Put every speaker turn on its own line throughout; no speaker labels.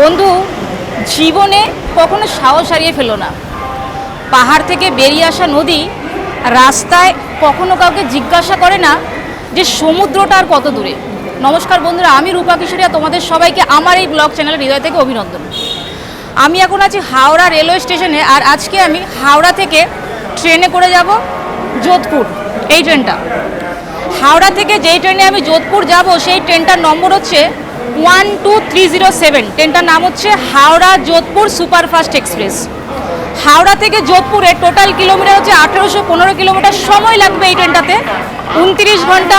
বন্ধু, জীবনে কখনো সাহস হারিয়ে ফেলো না। পাহাড় থেকে বেরিয়ে আসা নদী রাস্তায় কখনো কাউকে জিজ্ঞাসা করে না যে সমুদ্রটা আর কত দূরে। নমস্কার বন্ধুরা, আমি রূপা কিশোরিয়া, তোমাদের সবাইকে আমার এই ব্লগ চ্যানেল হৃদয় থেকে অভিনন্দন। আমি এখন আছি হাওড়া রেলওয়ে স্টেশনে আর আজকে আমি হাওড়া থেকে ট্রেনে করে যাব যোধপুর, এই ট্রেনটা। হাওড়া থেকে যেই ট্রেনে আমি যোধপুর যাব, সেই ট্রেনটার নম্বর হচ্ছে one two three zero seven ট্রেনটার নাম হচ্ছে হাওড়া যোধপুর সুপারফাস্ট এক্সপ্রেস। হাওড়া থেকে যোধপুরে টোটাল কিলোমিটার হচ্ছে আঠেরোশো পনেরো কিলোমিটার। সময় লাগবে এই ট্রেনটাতে। উনত্রিশ ঘণ্টা,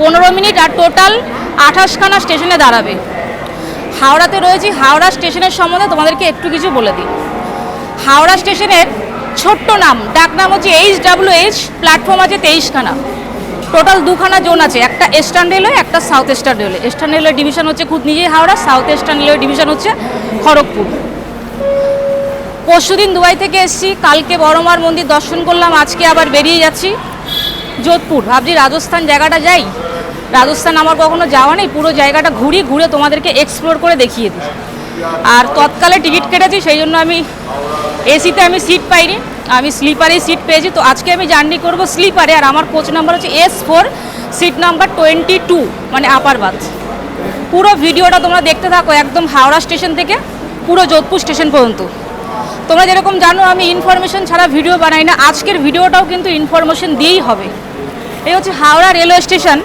পনেরো মিনিট আর টোটাল আঠাশখানা স্টেশনে দাঁড়াবে। হাওড়াতে রয়েছি। হাওড়া স্টেশনের সম্বন্ধে তোমাদেরকে একটু কিছু বলে দিই। হাওড়া স্টেশনের ছোট্ট নাম, ডাক নাম হচ্ছে এইচ ডাব্লিউ এইচ, প্ল্যাটফর্ম আছে তেইশখানা। টোটাল দুখানা জোন আছে, একটা ইস্টার্ন রেলওয়ে একটা south eastern railway eastern railway division হচ্ছে খুদ নিজেই Howrah south eastern railway division হচ্ছে খড়গপুর। পরশুদিন দুবাই থেকে এসেছি, কালকে বড়মার মন্দির দর্শন করলাম, আজকে আবার বেরিয়ে যাচ্ছি যোধপুর। ভাবছি রাজস্থান জায়গাটা যাই। রাজস্থান আমার কখনো যাওয়া নেই, পুরো জায়গাটা ঘুরি, ঘুরে তোমাদেরকে এক্সপ্লোর করে দেখিয়ে দিই। আর তৎকালে টিকিট কেটেছি, সেই জন্য আমি এসিতে আমি সিট পাইনি। আমি স্লিপারে সিট পেয়েছি, তো আজকে আমি জার্নি করব স্লিপারে, আর আমার কোচ নাম্বার হচ্ছে S four seat number twenty two মানে আপার বাথ পুরো ভিডিওটা তোমরা দেখতে থাকো একদম হাওড়া স্টেশন থেকে, পুরো যোধপুর স্টেশন পর্যন্ত। তোমরা যেরকম জানো, আমি ইনফরমেশন ছাড়া ভিডিও বানাই না, আজকের ভিডিওটাও কিন্তু ইনফরমেশন দিয়েই হবে। এই হচ্ছে হাওড়া রেলওয়ে স্টেশন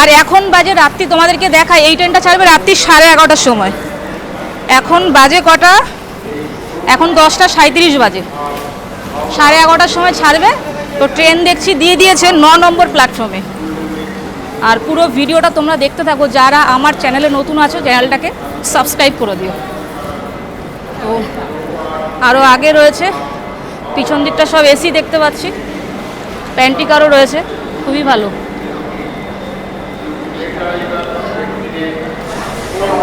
আর এখন বাজে রাত্রি, তোমাদেরকে দেখায় এই ট্রেনটা ছাড়বে রাত্রি সাড়ে এগারোটার সময়। এখন বাজে কটা? এখন দশটা সাঁত্রিশ বাজে। সাড়ে এগারোটার সময় ছাড়বে। তো ট্রেন দেখছি, দিয়ে দিয়েছে ন নম্বর প্ল্যাটফর্মে আর পুরো ভিডিওটা তোমরা দেখতে থাকো, যারা আমার চ্যানেলে নতুন আছো চ্যানেলটাকে সাবস্ক্রাইব করে দিও। তো আরও আগে রয়েছে, পিছন দিকটা সব এসি দেখতে পাচ্ছি। প্যান্টিকারও রয়েছে, খুবই ভালো।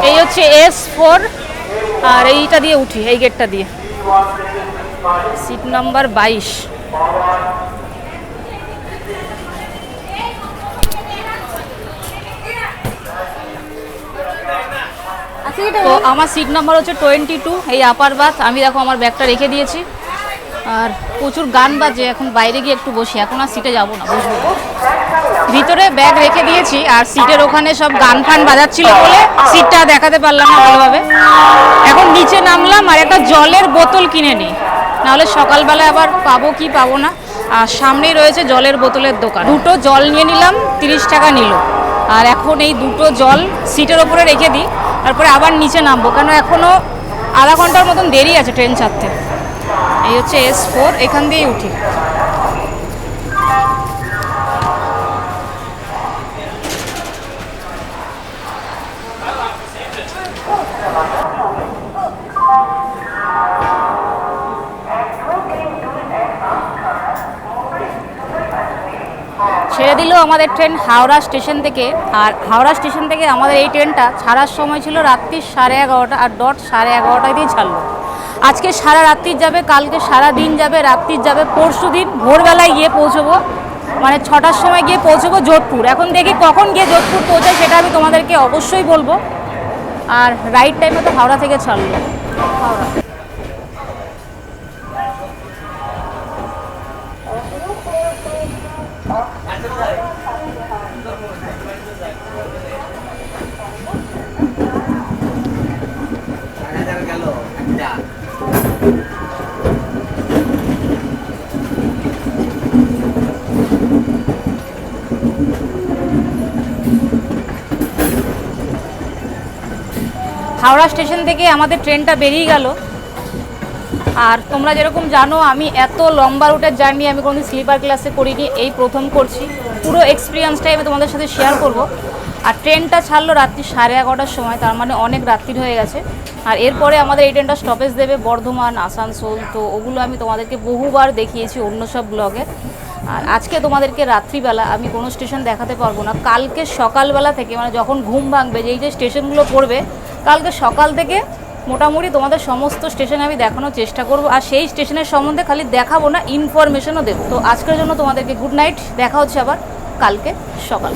এই হচ্ছে এস ফোর আর এইটা দিয়ে উঠি, এই গেটটা দিয়ে। সিট নাম্বার বাইশ। তো আমার সিট নাম্বার হচ্ছে টোয়েন্টি টু, এই আপার বাথ আমি দেখো আমার ব্যাগটা রেখে দিয়েছি। আর প্রচুর গান বাজে, এখন বাইরে গিয়ে একটু বসি। এখন আর সিটে যাব না, বসবো। ভিতরে ব্যাগ রেখে দিয়েছি, আর সিটের ওখানে সব গান ফান বাজাচ্ছিল বলে সিটটা দেখাতে পারলাম না ভালোভাবে। এখন নিচে নামলাম, আর একটা জলের বোতল কিনে নিই। নাহলে সকালবেলা আবার পাবো কি পাবো না। আর সামনেই রয়েছে জলের বোতলের দোকান। দুটো জল নিয়ে নিলাম, তিরিশ টাকা নিল। আর এখন এই দুটো জল সিটের ওপরে রেখে দিই, তারপরে আবার নিচে নামবো। কেন এখনও আধা ঘণ্টার মতন দেরি আছে ট্রেন ছাড়তে। এই হচ্ছে এস ফোর এখান দিয়েই উঠি। আমাদের ট্রেন হাওড়া স্টেশন থেকে। আর হাওড়া স্টেশন থেকে আমাদের এই ট্রেনটা ছাড়ার সময় ছিল রাত্রি সাড়ে এগারোটা আর ডট সাড়ে এগারোটায় দিয়ে ছাড়লো। আজকে সারা রাত্রির যাবে, কালকে সারা দিন যাবে রাত্রির যাবে, পরশু দিন ভোরবেলায় গিয়ে পৌঁছবো। মানে ছটার সময় গিয়ে পৌঁছবো যোধপুর। এখন দেখি কখন গিয়ে যোধপুর পৌঁছায় সেটা আমি তোমাদেরকে অবশ্যই বলব। আর রাইট টাইমে তো হাওড়া থেকে ছাড়লো। হাওড়া
গেল একটা
হাওড়া স্টেশন থেকে আমাদের ট্রেনটা বেরিয়ে গেল। আর তোমরা যেরকম জানো, আমি এত লম্বা রুটের জার্নি আমি কোনো স্লিপার ক্লাসে করিনি, এই প্রথম করছি। পুরো এক্সপিরিয়েন্সটাই আমি তোমাদের সাথে শেয়ার করব। আর ট্রেনটা ছাড়লো রাত্রি সাড়ে এগারোটার সময়, তার মানে অনেক রাত্রির হয়ে গেছে। আর এরপরে আমাদের এই ট্রেনটা স্টপেজ দেবে, বর্ধমান, আসানসোল, তো ওগুলো আমি তোমাদেরকে বহুবার দেখিয়েছি অন্য সব ব্লগে আর আজকে তোমাদেরকে রাত্রিবেলা আমি কোনো স্টেশন দেখাতে পারব না। কালকে সকালবেলা থেকে মানে যখন ঘুম ভাঙবে, যেই যে স্টেশনগুলো পড়বে, কালকে সকাল থেকে মোটামুটি তোমাদের সমস্ত স্টেশনে আমি দেখানোর চেষ্টা করব। আর সেই স্টেশনের সম্বন্ধে খালি দেখাবো না ইনফরমেশনও দেবো। তো আজকের জন্য তোমাদেরকে গুড নাইট দেখা হচ্ছে আবার কালকে সকাল।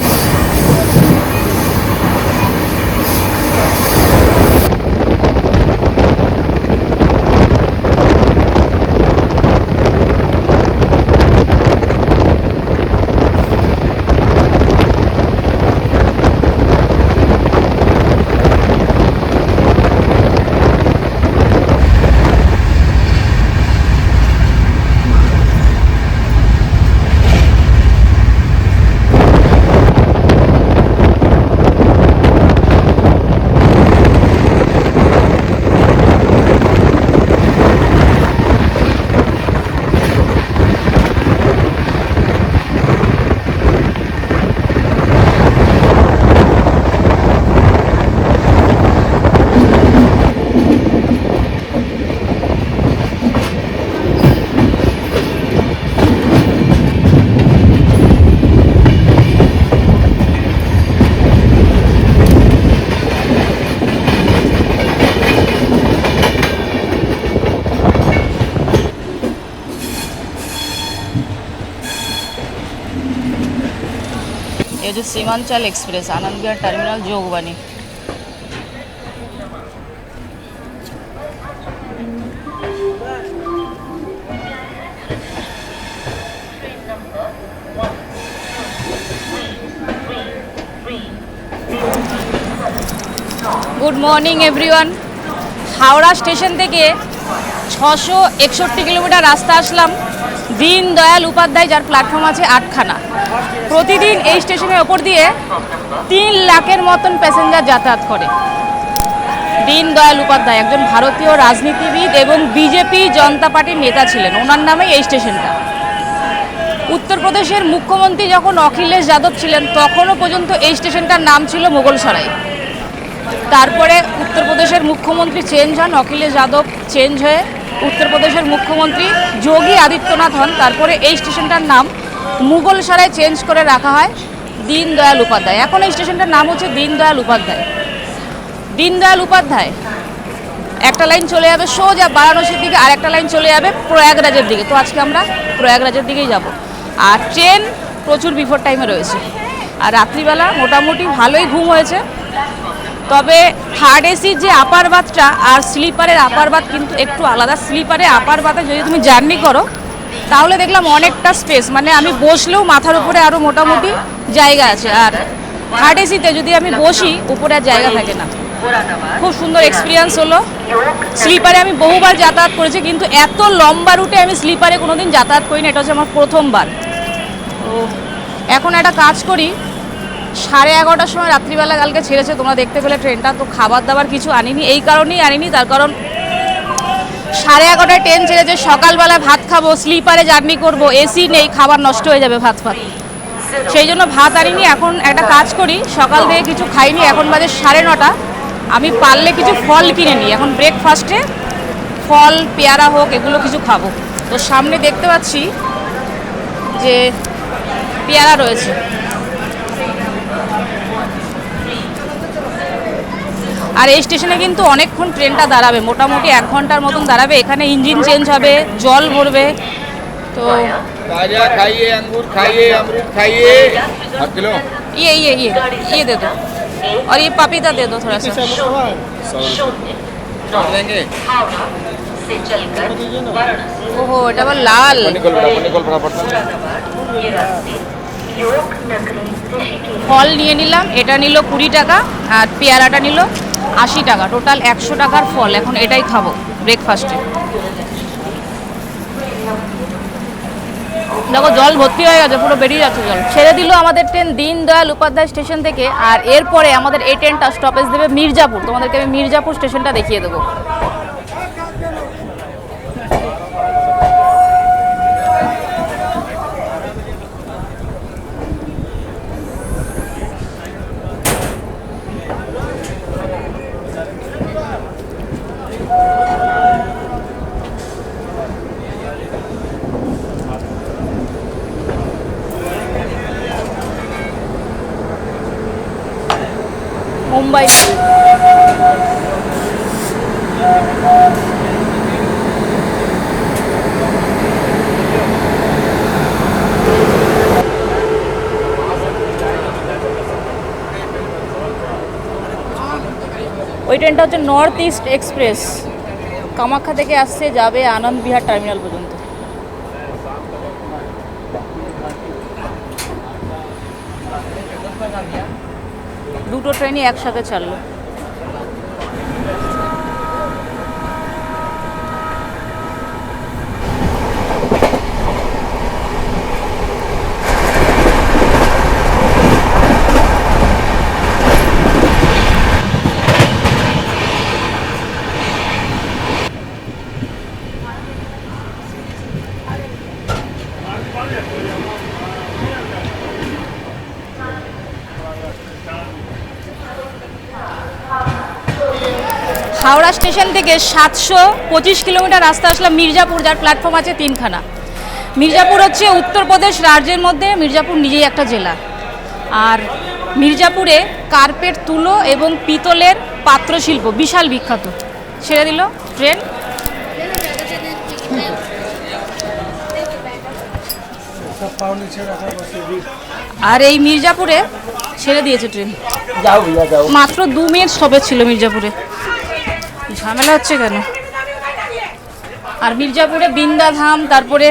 Seemanchal express Anand Vihar terminal, Jogbani. Good morning everyone Howrah station থেকে ছশো একষট্টি কিলোমিটার রাস্তা আসলাম। দীন দয়াল উপাধ্যায়, যার প্ল্যাটফর্ম আছে আটখানা। প্রতিদিন এই স্টেশনের ওপর দিয়ে তিন লাখের মতন প্যাসেঞ্জার যাতায়াত করে। দীন দয়াল উপাধ্যায় একজন ভারতীয় রাজনীতিবিদ এবং বিজেপি জনতা পার্টির নেতা ছিলেন। ওনার নামে এই স্টেশনটা উত্তরপ্রদেশের মুখ্যমন্ত্রী যখন অখিলেশ যাদব ছিলেন, তখনও পর্যন্ত এই স্টেশনটার নাম ছিল মোগলসরাই। তারপরে উত্তরপ্রদেশের মুখ্যমন্ত্রী চেঞ্জ হন, অখিলেশ যাদব চেঞ্জ হয়ে উত্তরপ্রদেশের মুখ্যমন্ত্রী যোগী আদিত্যনাথ হন। তারপরে এই স্টেশনটার নাম মুঘলসরায় চেঞ্জ করে রাখা হয় দীনদয়াল উপাধ্যায়। এখন এই স্টেশনটার নাম হচ্ছে দীনদয়াল উপাধ্যায়। দীনদয়াল উপাধ্যায়, একটা লাইন চলে যাবে সোজা বারাণসীর দিকে আর একটা লাইন চলে যাবে প্রয়াগরাজের দিকে। তো আজকে আমরা প্রয়াগরাজের দিকেই যাব। আর ট্রেন প্রচুর বিফোর টাইমে রয়েছে। আর রাত্রিবেলা মোটামুটি ভালোই ঘুম হয়েছে। তবে থার্ড এসির যে আপার বাথটা আর স্লিপারের আপার বাথ কিন্তু একটু আলাদা। স্লিপারে আপার বাথে যদি তুমি জার্নি করো, তাহলে দেখলাম অনেকটা স্পেস মানে আমি বসলেও মাথার উপরে আরও মোটামুটি জায়গা আছে। আর থার্ড এসিতে যদি আমি বসি, উপরে আর জায়গা থাকে না। খুব সুন্দর এক্সপিরিয়েন্স হলো। স্লিপারে আমি বহুবার যাতায়াত করেছি, কিন্তু এত লম্বা রুটে আমি স্লিপারে কোনোদিন যাতায়াত করিনি। এটা হচ্ছে আমার প্রথমবার। তো এখন একটা কাজ করি সাড়ে এগারোটার সময় রাত্রিবেলা কালকে ছেড়েছে, তোমরা দেখতে পেলে ট্রেনটা। তো খাবার দাবার কিছু আনিনি, এই কারণেই আনিনি, তার কারণ সাড়ে এগারোটায় ট্রেন ছেড়েছে সকালবেলায় ভাত খাব, স্লিপারে জার্নি করব এসি নেই, খাবার নষ্ট হয়ে যাবে ভাত ফাত সেই জন্য ভাত আনিনি, এখন একটা কাজ করি, সকাল থেকে কিছু খাইনি, এখন বাজে সাড়ে নটা। আমি পারলে কিছু ফল কিনে নিই, এখন ব্রেকফাস্টে ফল, পেয়ারা হোক, এগুলো কিছু খাব। তো সামনে দেখতে পাচ্ছি যে পেয়ারা রয়েছে। আর এই স্টেশনে কিন্তু অনেকক্ষণ ট্রেনটা দাঁড়াবে মোটামুটি এক ঘন্টার মতন দাঁড়াবে এখানে ইঞ্জিন চেঞ্জ হবে জল ভরবে তো
ताजा खाइए अंगूर खाइए अमरूद खाइए हाफ किलो
ये ये ये ये दे दो और ये पपीता दे दो थोड़ा सा
छोड़ देंगे
से चलकर वाराणसी
ओहो এটা আবার লাল
निकल बड़ा निकल बड़ा पड़ता है
ये रास्ते योग नगरी ऋषिकेश
ফল নিয়ে নিলাম এটা নিল কুড়ি টাকা আর পেয়ারাটা নিল আশি টাকা টোটাল একশো টাকার ফল। এখন এটাই খাব ব্রেকফাস্টে দেখো, জল ভর্তি হয়ে গেছে, পুরো বেরিয়ে যাচ্ছে জল। ছেড়ে দিল আমাদের ট্রেন দিনদয়াল উপাধ্যায় স্টেশন থেকে, আর এরপরে আমাদের এই ট্রেনটা স্টপেজ দেবে মির্জাপুর। তোমাদেরকে আমি মির্জাপুর স্টেশনটা দেখিয়ে দেবো। মুম্বাই। ওই ট্রেনটা হচ্ছে নর্থ ইস্ট এক্সপ্রেস কামাখ্যা থেকে আসছে, যাবে আনন্দ বিহার টার্মিনাল পর্যন্ত। দুটো ট্রেনই একসাথে ছাড়লো হাওড়া স্টেশন থেকে সাতশো পঁচিশ কিলোমিটার রাস্তা আসলাম মির্জাপুর যার প্ল্যাটফর্ম আছে তিনখানা। মির্জাপুর হচ্ছে উত্তরপ্রদেশ রাজ্যের মধ্যে মির্জাপুর নিজেই একটা জেলা। আর মির্জাপুরে কার্পেট তুলো এবং পিতলের পাত্রশিল্প বিশাল বিখ্যাত। ছেড়ে দিল ট্রেন। আর এই মির্জাপুরে ছেড়ে দিয়েছে ট্রেন। মাত্র দু মিনিট সবে ছিল মির্জাপুরে। ঝামেলা হচ্ছে কেন? আর মির্জাপুরে বিন্দাধাম, তারপরে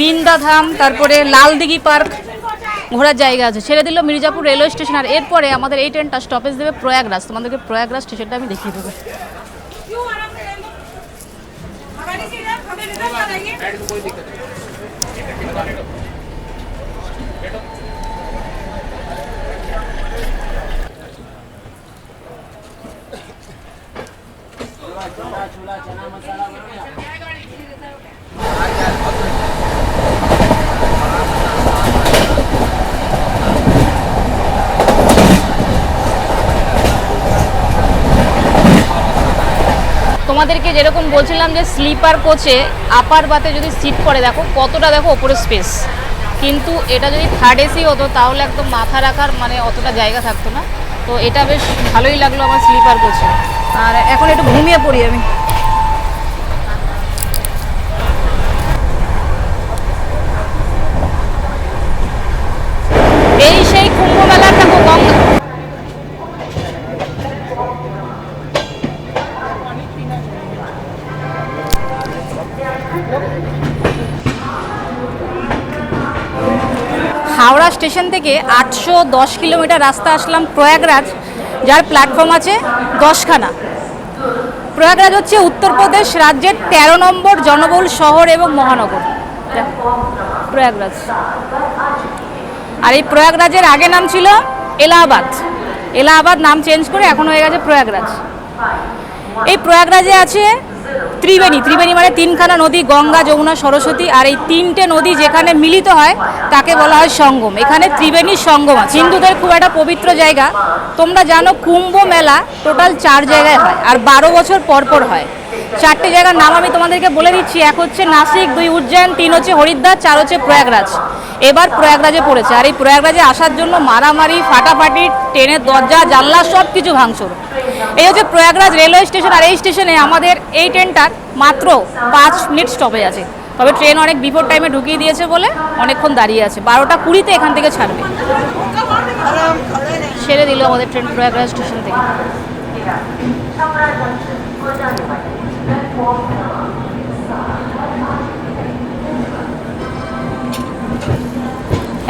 বিন্দাধাম, তারপরে লালদিঘি পার্ক ঘোরার জায়গা আছে। ছেড়ে দিল মির্জাপুর রেলওয়ে স্টেশন, আর এরপরে আমাদের এই ট্রেনটা স্টপেজ দেবে প্রয়াগরাজ। তোমাদেরকে প্রয়াগরাজ স্টেশনটা আমি দেখিয়ে দেবো। তোমাদেরকে যেরকম বলছিলাম যে স্লিপার কোচে আপার বাতে যদি সিট করে দেখো কতটা দেখো ওপরে স্পেস। কিন্তু এটা যদি থার্ড এসি হতো, তাহলে একদম মাথা রাখার মানে অতটা জায়গা থাকতো না। তো এটা বেশ ভালোই লাগল আমার স্লিপার কোচে। আর এখন একটু ঘুমিয়ে পড়ি আমি। হাওড়া স্টেশন থেকে আটশো দশ কিলোমিটার রাস্তা আসলাম প্রয়াগরাজ, যার প্ল্যাটফর্ম আছে দশখানা। প্রয়াগরাজ হচ্ছে উত্তরপ্রদেশ রাজ্যের তেরো নম্বর জনবহুল শহর এবং মহানগর। প্রয়াগরাজ। আর এই প্রয়াগরাজের আগে নাম ছিল এলাহাবাদ। এলাহাবাদ নাম চেঞ্জ করে এখন হয়ে গেছে প্রয়াগরাজ। এই প্রয়াগরাজে আছে ত্রিবেণী। ত্রিবেণী মানে তিনখানা নদী, গঙ্গা, যমুনা, সরস্বতী। আর এই তিনটে নদী যেখানে মিলিত হয়, তাকে বলা হয় সঙ্গম। এখানে ত্রিবেণীর সঙ্গম আছে। হিন্দুদের খুব একটা পবিত্র জায়গা। তোমরা জানো কুম্ভ মেলা টোটাল চার জায়গায় হয়, আর বারো বছর পর পর হয়। চারটে জায়গার নাম আমি তোমাদেরকে বলে দিচ্ছি। এক হচ্ছে নাসিক, দুই উজ্জয়ন, তিন হচ্ছে হরিদ্বার, চার হচ্ছে প্রয়াগরাজ। এবার প্রয়াগরাজে পড়েছে। আর এই প্রয়াগরাজে আসার জন্য মারামারি, ফাটাফাটি, ট্রেনের দরজা, জানলা সব কিছু ভাঙচুর। এই হচ্ছে প্রয়াগরাজ রেলওয়ে স্টেশন আর এই স্টেশনে আমাদের এই ট্রেনটার মাত্র পাঁচ মিনিট স্টপেজ আছে। তবে ট্রেন অনেক বিফোর টাইমে ঢুকিয়ে দিয়েছে বলে অনেকক্ষণ দাঁড়িয়ে আছে। বারোটা কুড়িতে এখান থেকে ছাড়বে। ছেড়ে দিল আমাদের ট্রেন প্রয়াগরাজ স্টেশন থেকে।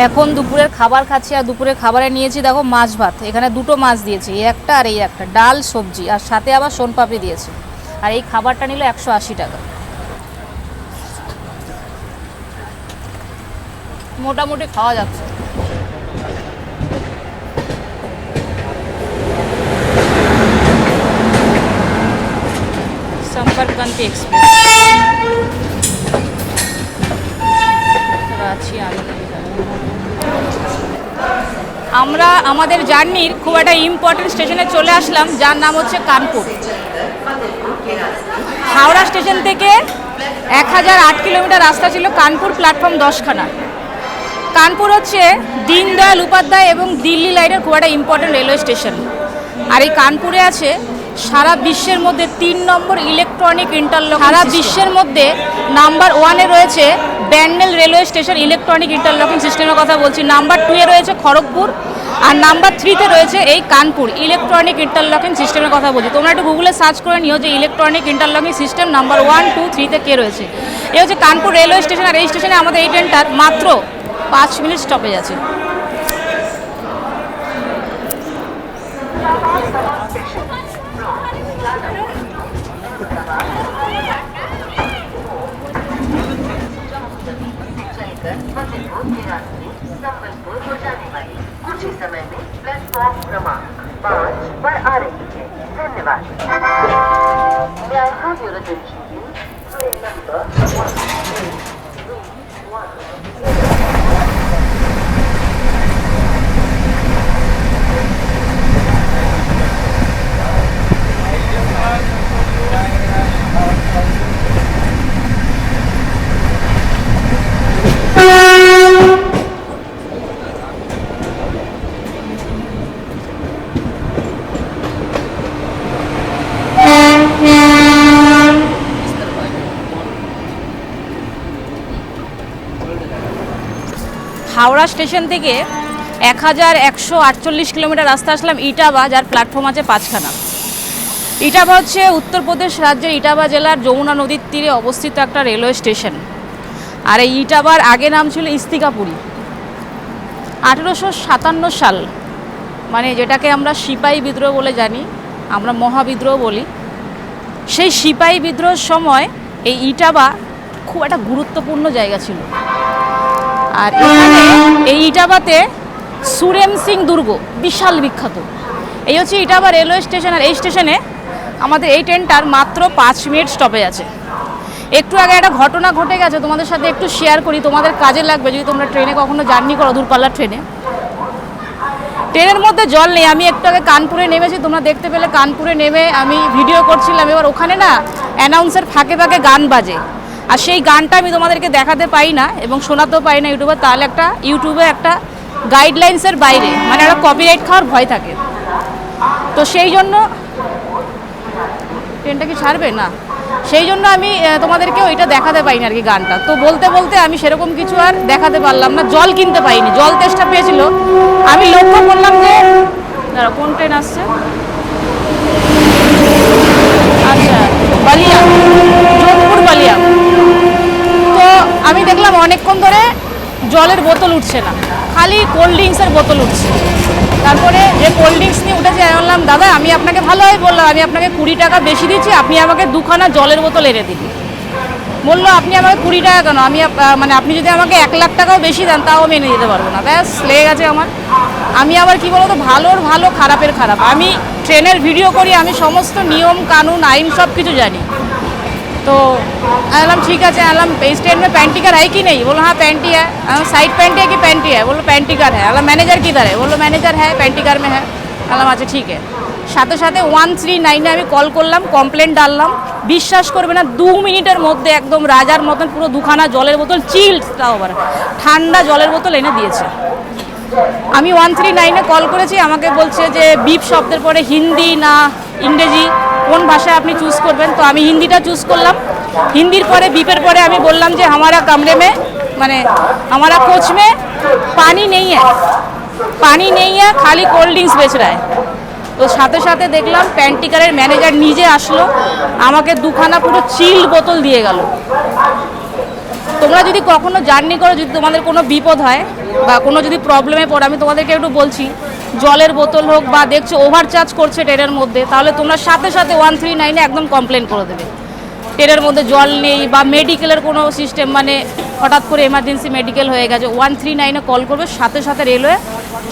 এখন দুপুরের খাবার খাচ্ছি আর দুপুরের খাবারে নিয়েছি দেখো মাছ ভাত। এখানে দুটো মাছ দিয়েছি, এই একটা আর এই একটা, ডাল, সবজি, আর সাথে আবার সোনপাপড়ি দিয়েছে। আর এই খাবারটা নিল একশো আশি টাকা। মোটামুটি খাওয়া যাচ্ছে। সম্পর্কান্তি এক্সপ্রেস। আছি আমি। আমরা আমাদের জার্নির খুব একটা ইম্পর্টেন্ট স্টেশনে চলে আসলাম, যার নাম হচ্ছে কানপুর। হাওড়া স্টেশন থেকে এক হাজার আট কিলোমিটার রাস্তা ছিল কানপুর প্ল্যাটফর্ম দশখানা। কানপুর হচ্ছে দীনদয়াল উপাধ্যায় এবং দিল্লি লাইনের খুব একটা ইম্পর্টেন্ট রেলওয়ে স্টেশন আর এই কানপুরে আছে সারা বিশ্বের মধ্যে তিন নম্বর ইলেকট্রনিক ইন্টারলক সারা বিশ্বের মধ্যে নাম্বার ওয়ানে রয়েছে Bandel railway station electronic interlocking সিস্টেমের কথা বলছি। নাম্বার টুয়ে রয়েছে খড়গপুর আর নাম্বার থ্রিতে রয়েছে এই কানপুর ইলেকট্রনিক ইন্টারলকিং সিস্টেমের কথা বলছি। তোমরা একটু গুগলে সার্চ করে নিও যে electronic interlocking system number one, two থ্রিতে কে রয়েছে। এ হচ্ছে কানপুর রেলওয়ে স্টেশন আর এই স্টেশনে আমাদের এই ট্রেনটার মাত্র পাঁচ মিনিট স্টপেজ আছে।
के रास्ते संबलपुर हो जाने वाली कुछ ही समय में प्लेटफॉर्म क्रमांक पाँच पर आ रही है धन्यवाद May I have your attention, please? Train number 1831. Thank you.
Howrah station থেকে এক হাজার একশো আটচল্লিশ কিলোমিটার রাস্তা আসলাম ইটাবা, যার প্ল্যাটফর্ম আছে পাঁচখানা। ইটাবা হচ্ছে উত্তরপ্রদেশ রাজ্যের ইটাবা জেলার যমুনা নদীর তীরে অবস্থিত একটা রেলওয়ে স্টেশন। আর এই ইটাবার আগে নাম ছিল ইস্তিকাপুরি। আঠেরোশো সাতান্ন সাল মানে যেটাকে আমরা সিপাহী বিদ্রোহ বলে জানি, আমরা মহাবিদ্রোহ বলি। সেই সিপাহী বিদ্রোহের সময় এই ইটাবা খুব একটা গুরুত্বপূর্ণ জায়গা ছিল। আর এখানে এই ইটাবাতে সুরেম সিং দুর্গ, বিশাল বিখ্যাত। এই হচ্ছে ইটাবা রেলওয়ে স্টেশন, আর এই স্টেশনে আমাদের এই ট্রেনটার মাত্র পাঁচ মিনিট স্টপেজ আছে। একটু আগে একটা ঘটনা ঘটে গেছে, তোমাদের সাথে একটু শেয়ার করি, তোমাদের কাজে লাগবে যদি তোমরা ট্রেনে কখনো জার্নি করো, দূরপাল্লার ট্রেনে। ট্রেনের মধ্যে জল নেই, আমি একটু আগে কানপুরে নেমেছি, তোমরা দেখতে পেলে কানপুরে নেমে আমি ভিডিও করছিলাম। এবার ওখানে না অ্যানাউন্সের ফাঁকে ফাঁকে গান বাজে। আর সেই গানটা আমি তোমাদেরকে দেখাতে পাই না এবং শোনাতেও পাই না ইউটিউবে, তাহলে একটা ইউটিউবে একটা গাইডলাইন্সের বাইরে মানে একটা কপিরাইট খাওয়ার ভয় থাকে। তো সেই জন্য ট্রেনটা কি ছাড়বে? না। সেই জন্য আমি তোমাদেরকে ওইটা দেখাতে পাইনি আর কি গানটা। তো বলতে বলতে আমি সেরকম কিছু আর দেখাতে পারলাম না, জল কিনতে পাইনি। জল তেষ্টা পেয়েছিল। আমি লক্ষ্য করলাম যে, দাঁড়া, কোন ট্রেন আসছে? আচ্ছা বালিয়া, যোধপুর বালিয়া। আমি দেখলাম অনেকক্ষণ ধরে জলের বোতল উঠছে না। খালি কোল্ড ড্রিঙ্কসের বোতল উঠছে। তারপরে যে কোল্ড ড্রিঙ্কস নিয়ে উঠেছে, আমি বললাম, দাদা, আমি আপনাকে ভালোভাবে বললাম, আমি আপনাকে কুড়ি টাকা বেশি দিচ্ছি, আপনি আমাকে দুখানা জলের বোতল এনে দিন। বলল, আপনি আমাকে কুড়ি টাকা কেন? আমি মানে আপনি যদি আমাকে এক লাখ টাকাও বেশি দেন, তাও আমি এনে দিতে পারব না। ব্যাস, লেগে গেছে আমার। আমি আবার কি বলতো, ভালোর ভালো, খারাপের খারাপ। আমি ট্রেনের ভিডিও করি, আমি সমস্ত নিয়ম, কানুন, আইন সব কিছু জানি। तो आलम ठीक है आलम इस ट्रेन में पेंटिकर है कि नहीं बोलो हाँ पेंटी है आलम साइड पेंटी है कि पेंटी है बोलो पेंटिकर है आलम मैनेजर किधर है बोलो मैनेजर है पेंटिकर में है আলাম আচ্ছা ঠিক আছে সাথে সাথে ওয়ান থ্রি নাইনে আমি কল করলাম কমপ্লেন ডাললাম বিশ্বাস করবে না দু মিনিটের মধ্যে একদম রাজার মতন পুরো দুখানা জলের বোতল চিল্ড তাও আবার ঠান্ডা জলের বোতল এনে দিয়েছে আমি ওয়ান থ্রি নাইনে কল করেছি আমাকে বলছে যে বিপ শব্দের পরে হিন্দি না ইংরেজি কোন ভাষায় আপনি চুজ করবেন তো আমি হিন্দিটা চুজ করলাম হিন্দির পরে, বিপের পরে আমি বললাম যে আমারা কামড়ে মে মানে আমারা কোচ মে পানি নেই পানি নেই খালি কোল্ড ড্রিঙ্কস বেচ রায় তো সাথে সাথে দেখলাম প্যান্টিকারের ম্যানেজার নিজে আসলো, আমাকে দুখানা পুরো চিল বোতল দিয়ে গেল। তোমরা যদি কখনো জার্নি করো, যদি তোমাদের কোনো বিপদ হয় বা কোনো যদি প্রবলেমে পড়ে, আমি তোমাদেরকে একটু বলছি, জলের বোতল হোক বা দেখছ ওভারচার্জ করছে ট্রেনের মধ্যে, তাহলে তোমরা সাথে সাথে ওয়ান থ্রি নাইনে একদম কমপ্লেন করে দেবে। ট্রেনের মধ্যে জল নেই বা মেডিকেলের কোনো সিস্টেম মানে হঠাৎ করে এমার্জেন্সি মেডিকেল হয়ে গেছে ওয়ান থ্রি নাইনে কল করবে, সাথে সাথে রেলওয়ে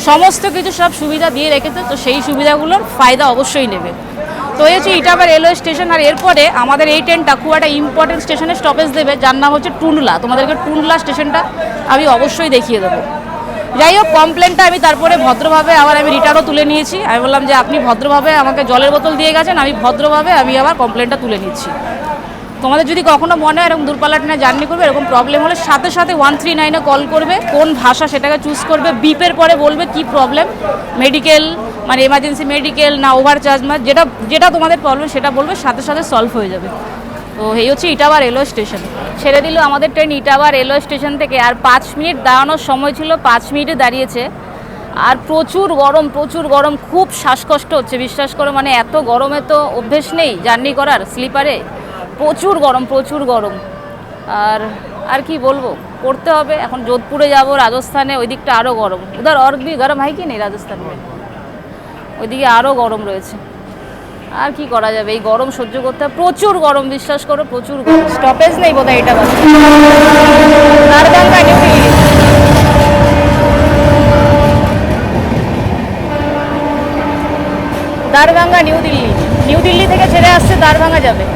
সমস্ত কিছু সব সুবিধা দিয়ে রেখেছে, তো সেই সুবিধাগুলোর ফায়দা অবশ্যই নেবে। তো এই হচ্ছে ইটাবা রেলওয়ে স্টেশন আর এরপরে আমাদের এই ট্রেনটা খুব একটা ইম্পর্টেন্ট স্টেশনে স্টপেজ দেবে, যার নাম হচ্ছে টুনলা। তোমাদেরকে টুনলা স্টেশনটা আমি অবশ্যই দেখিয়ে দেবো। যাই হোক কমপ্লেনটা আমি তারপরে ভদ্রভাবে আবার আমি রিটার্নও তুলে নিয়েছি। আমি বললাম যে, আপনি ভদ্রভাবে আমাকে জলের বোতল দিয়ে গেছেন, আমি ভদ্রভাবে আমি আবার কমপ্লেনটা তুলে নিচ্ছি। তোমাদের যদি কখনো মনে হয় এরকম দূরপাল্লা ট্রেনে জার্নি করবে, এরকম প্রবলেম হলে সাথে সাথে ওয়ান থ্রি নাইনে কল করবে, কোন ভাষা সেটাকে চুজ করবে বিপের পরে বলবে কি প্রবলেম মেডিকেল মানে এমার্জেন্সি মেডিকেল না ওভার চার্জ না যেটা যেটা তোমাদের প্রবলেম সেটা বলবে, সাথে সাথে সলভ হয়ে যাবে। তো এই হচ্ছে ইটাবা রেলওয়ে স্টেশন ছেড়ে দিল আমাদের ট্রেন ইটাবা রেলওয়ে স্টেশন থেকে, আর পাঁচ মিনিট দাঁড়ানোর সময় ছিল, পাঁচ মিনিটে দাঁড়িয়েছে। আর প্রচুর গরম প্রচুর গরম, খুব শ্বাসকষ্ট হচ্ছে, বিশ্বাস করো মানে এত গরমে তো অভ্যেস নেই জার্নি করার স্লিপারে প্রচুর গরম প্রচুর গরম। আর আর কি বলব? করতে হবে, এখন যোধপুরে যাব, রাজস্থানে, ওই দিকটা আরও গরম। ওদের অর্গ গরম হয় কি নেই রাজস্থানে? ওইদিকে আরও গরম রয়েছে। আর কি করা যাবে? এই গরম সহ্য করতে প্রচুর গরম, বিশ্বাস করো, প্রচুর গরম। স্টপেজ নেই বোধহয় এটা বাস দারভাঙ্গা, নিউ দিল্লি। নিউ দিল্লি থেকে ছেড়ে আসছে, দারভাঙ্গা যাবে।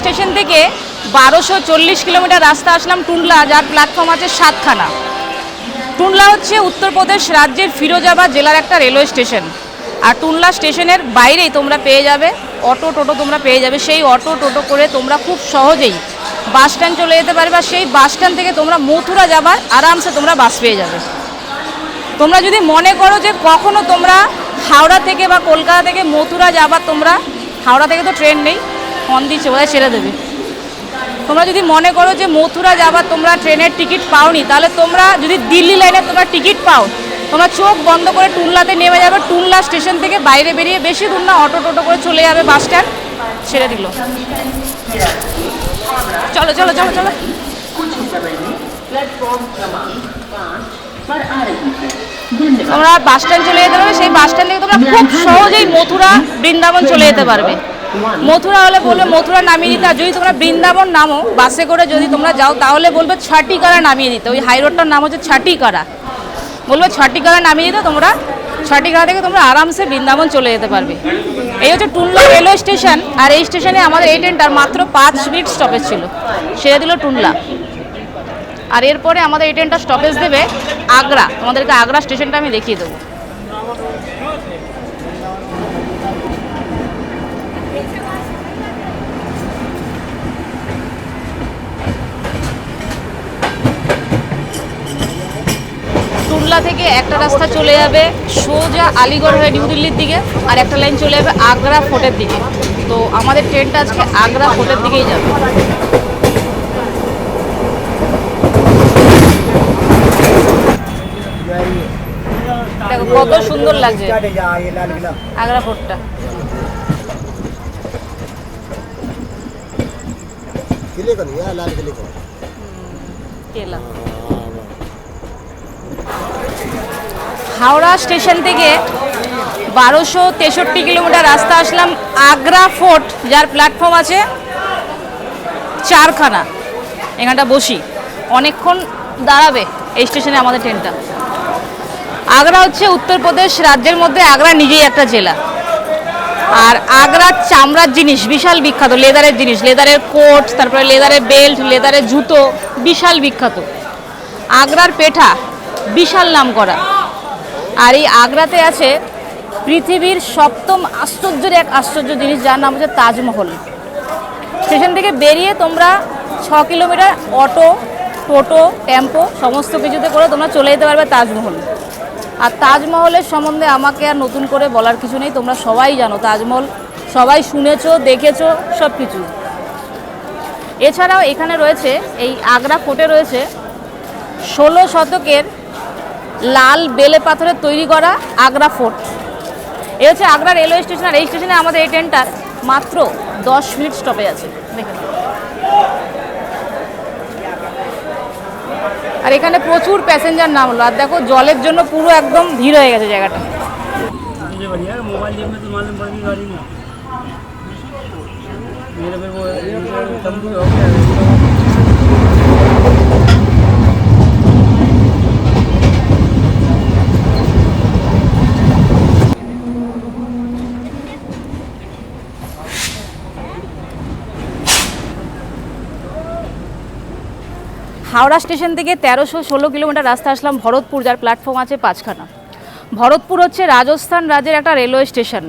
স্টেশন থেকে বারোশো চল্লিশ কিলোমিটার রাস্তা আসলাম টুনলা, যার প্ল্যাটফর্ম আছে সাতখানা। টুনলা হচ্ছে উত্তরপ্রদেশ রাজ্যের ফিরোজাবাদ জেলার একটা রেলওয়ে স্টেশন আর টুনলা স্টেশনের বাইরেই তোমরা পেয়ে যাবে, অটো টোটো তোমরা পেয়ে যাবে। সেই অটো টোটো করে তোমরা খুব সহজেই বাস স্ট্যান্ড চলে যেতে পারবে। আর সেই বাস স্ট্যান্ড থেকে তোমরা মথুরা যাবার আরামসে তোমরা বাস পেয়ে যাবে। তোমরা যদি মনে করো যে কখনো তোমরা হাওড়া থেকে বা কলকাতা থেকে মথুরা যাবার তোমরা, হাওড়া থেকে তো ট্রেন নেই ফোন দিচ্ছে, বোধহয় ছেড়ে দেবে। তোমরা যদি মনে করো যে মথুরা যাবার তোমরা ট্রেনের টিকিট পাওনি, তাহলে তোমরা যদি দিল্লি লাইনে তোমরা টিকিট পাও, তোমরা চোখ বন্ধ করে টুনলাতে নেমে যাবে, টুনলা স্টেশন থেকে বাইরে বেরিয়ে বেশি দূর না, অটো টোটো করে চলে যাবে, বাস স্ট্যান্ড, ছেড়ে দিল। চলো চলো চলো চলো। তোমরা বাস স্ট্যান্ড চলে যেতে পারবে, সেই বাস স্ট্যান্ড থেকে তোমরা খুব সহজেই মথুরা বৃন্দাবন চলে যেতে পারবে। মথুরা হলে বলবে, মথুরা নামিয়ে দিতে। আর যদি তোমরা বৃন্দাবন নামো, বাসে করে যদি তোমরা যাও, তাহলে বলবে ছাটিকারা নামিয়ে দিতে। ওই হাই রোডটার নাম হচ্ছে ছাটিকারা। বলবে ছাটিকারা নামিয়ে দিতে, তোমরা ছাটিকারা থেকে তোমরা আরামসে বৃন্দাবন চলে যেতে পারবে। এই হচ্ছে টুনলা রেলওয়ে স্টেশন আর এই স্টেশনে আমাদের এই ট্রেনটার মাত্র পাঁচ মিনিট স্টপেজ ছিল। সেরে দিল টুনলা। আর এরপরে আমাদের এই ট্রেনটা স্টপেজ দেবে আগ্রা। তোমাদেরকে আগ্রা স্টেশনটা আমি দেখিয়ে দেবো। আগরতলা থেকে একটা রাস্তা চলে যাবে সোজা আলিগড় হয়ে নিউ দিল্লির দিকে আর একটা লাইন চলে যাবে আগ্রা ফোর্টের দিকে। তো আমাদের ট্রেনটা আজকে আগ্রা ফোর্টের দিকেই যাবে। কত সুন্দর লাগছে আগ্রা ফোর্টটা। কেলা। হাওড়া স্টেশন থেকে বারোশো তেষট্টি কিলোমিটার রাস্তা আসলাম আগ্রা ফোর্ট, যার প্ল্যাটফর্ম আছে চারখানা। এখানটা বসি। অনেকক্ষণ দাঁড়াবে এই স্টেশনে আমাদের ট্রেনটা আগ্রা হচ্ছে উত্তরপ্রদেশ রাজ্যের মধ্যে আগ্রা নিজেই একটা জেলা। আর আগ্রার চামড়ার জিনিস, বিশাল বিখ্যাত, লেদারের জিনিস, লেদারের কোট, তারপরে লেদারের বেল্ট, লেদারের জুতো, বিশাল বিখ্যাত। আগ্রার পেঠা, বিশাল নাম করা আর এই আগ্রাতে আছে পৃথিবীর সপ্তম আশ্চর্যের এক আশ্চর্য জিনিস, যার নাম হচ্ছে তাজমহল। স্টেশন থেকে বেরিয়ে তোমরা ছ কিলোমিটার অটো, টোটো, টেম্পো, সমস্ত কিছুতে করে তোমরা চলে যেতে পারবে তাজমহল। আর তাজমহলের সম্বন্ধে আমাকে আর নতুন করে বলার কিছু নেই, তোমরা সবাই জানো তাজমহল, সবাই শুনেছো, দেখেছ সব কিছু এছাড়াও এখানে রয়েছে, এই আগ্রা ফোর্টে রয়েছে, ষোলো শতকের লাল বেলে পাথরের তৈরি করা আগ্রা ফোর্ট। এ হচ্ছে আগ্রা রেলওয়ে স্টেশন আর এই স্টেশনে আমাদের এই ট্রেনটার মাত্র দশ মিনিট স্টপে আছে। দেখে নাও। আর এখানে প্রচুর প্যাসেঞ্জার নামলো। আর দেখো, জলের জন্য পুরো একদম ভিড় হয়ে গেছে জায়গাটা।
मुझे
হাওড়া স্টেশন থেকে তেরোশো ষোলো কিলোমিটার রাস্তা আসলাম ভরতপুর, যার প্ল্যাটফর্ম আছে পাঁচখানা। ভরতপুর হচ্ছে রাজস্থান রাজ্যের একটা রেলওয়ে স্টেশন।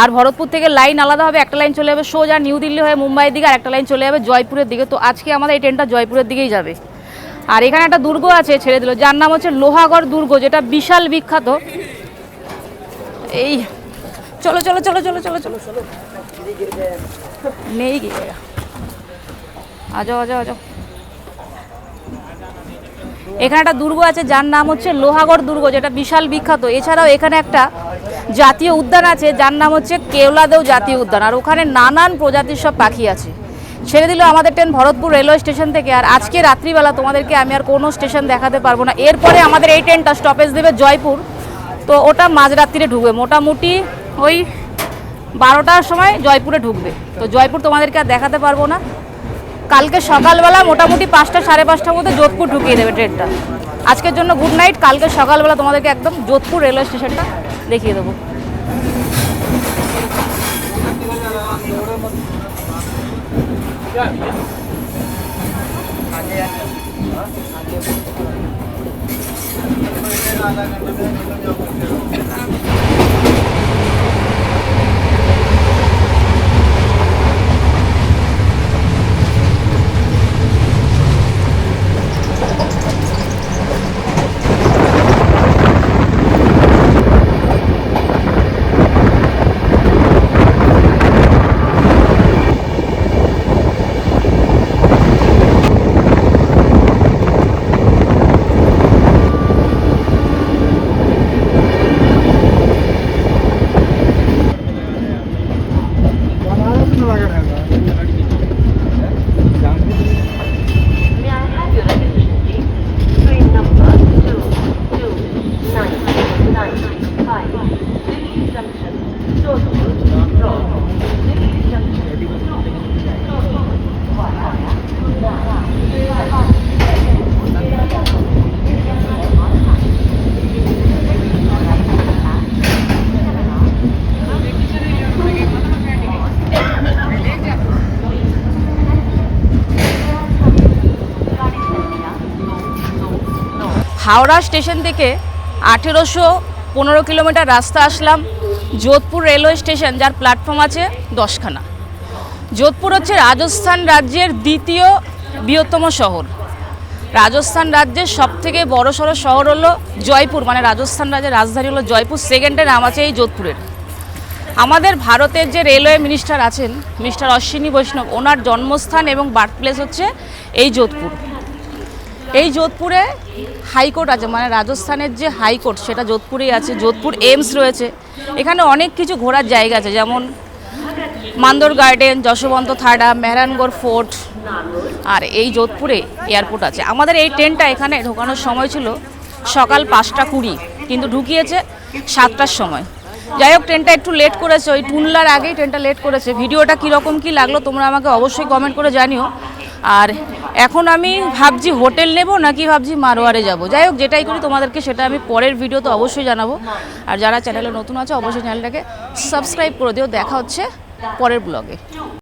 আর ভরতপুর থেকে লাইন আলাদা হবে, একটা লাইন চলে যাবে সোজা নিউ দিল্লি হয়ে মুম্বাইয়ের দিকে, আর একটা লাইন চলে যাবে জয়পুরের দিকে। তো আজকে আমাদের এই ট্রেনটা জয়পুরের দিকেই যাবে। আর এখানে একটা দুর্গ আছে, ছেড়ে দিল। যার নাম হচ্ছে লোহাগড় দুর্গ, যেটা বিশাল বিখ্যাত। এই, চলো চলো চলো চলো চলো চলো নেই গিয়ে আজাও আজাও আজাও এখানে একটা দুর্গ আছে, যার নাম হচ্ছে লোহাগড় দুর্গ, যেটা বিশাল বিখ্যাত। এছাড়াও এখানে একটা জাতীয় উদ্যান আছে, যার নাম হচ্ছে কেওলাদেও জাতীয় উদ্যান। আর ওখানে নানান প্রজাতির সব পাখি আছে। ছেড়ে দিল আমাদের ট্রেন ভরতপুর রেলওয়ে স্টেশন থেকে। আর আজকে রাত্রিবেলা তোমাদেরকে আমি আর কোনো স্টেশন দেখাতে পারব না। এরপরে আমাদের এই ট্রেনটা স্টপেজ দেবে জয়পুর। তো ওটা মাঝরাত্রিরে ঢুকবে। মোটামুটি ওই বারোটার সময় জয়পুরে ঢুকবে। তো জয়পুর তোমাদেরকে আর দেখাতে পারব না। কালকে সকালবেলা মোটামুটি পাঁচটা, সাড়ে পাঁচটার মধ্যে যোধপুর ঢুকিয়ে দেবে ট্রেনটা। আজকের জন্য গুড নাইট কালকে সকালবেলা তোমাদেরকে একদম যোধপুর রেলওয়ে স্টেশনটা দেখিয়ে দেবো। হাওড়া স্টেশন থেকে আঠেরোশো পনেরো কিলোমিটার রাস্তা আসলাম। যোধপুর রেলওয়ে স্টেশন, যার প্ল্যাটফর্ম আছে দশখানা। যোধপুর হচ্ছে রাজস্থান রাজ্যের দ্বিতীয় বৃহত্তম শহর। রাজস্থান রাজ্যের সব থেকে বড় সড়ো শহর হলো জয়পুর মানে রাজস্থান রাজ্যের রাজধানী হলো জয়পুর। সেকেন্ডের নাম আছে এই যোধপুরের। আমাদের ভারতের যে রেলওয়ে মিনিস্টার আছেন, মিস্টার অশ্বিনী বৈষ্ণব, ওনার জন্মস্থান এবং বার্থ প্লেস হচ্ছে এই যোধপুর। এই যোধপুরে হাইকোর্ট আছে মানে রাজস্থানের যে হাইকোর্ট সেটা যোধপুরেই আছে, যোধপুর এইমস রয়েছে। এখানে অনেক কিছু ঘোরার জায়গা আছে, যেমন মান্দর গার্ডেন, যশবন্ত থাডা, মেহরানগড় ফোর্ট, আর এই যোধপুরে এয়ারপোর্ট আছে। আমাদের এই ট্রেনটা এখানে ঢোকানোর সময় ছিল সকাল পাঁচটা কুড়ি, কিন্তু ঢুকিয়েছে সাতটার সময়। যাই হোক, ট্রেনটা একটু লেট করেছে, ওই টুনলার আগেই ট্রেনটা লেট করেছে। ভিডিওটা কীরকম কী লাগল তোমরা আমাকে অবশ্যই কমেন্ট করে জানিও। আর এখন আমি ভাবছি হোটেল নেব নাকি ভাবছি মারোয়ারে যাব? যাই হোক, যেটাই করি তোমাদেরকে সেটা আমি পরের ভিডিও তো অবশ্যই জানাব। আর যারা চ্যানেলে নতুন আছে, অবশ্যই চ্যানেলটাকে সাবস্ক্রাইব করে দিও। দেখা হচ্ছে পরের ব্লগে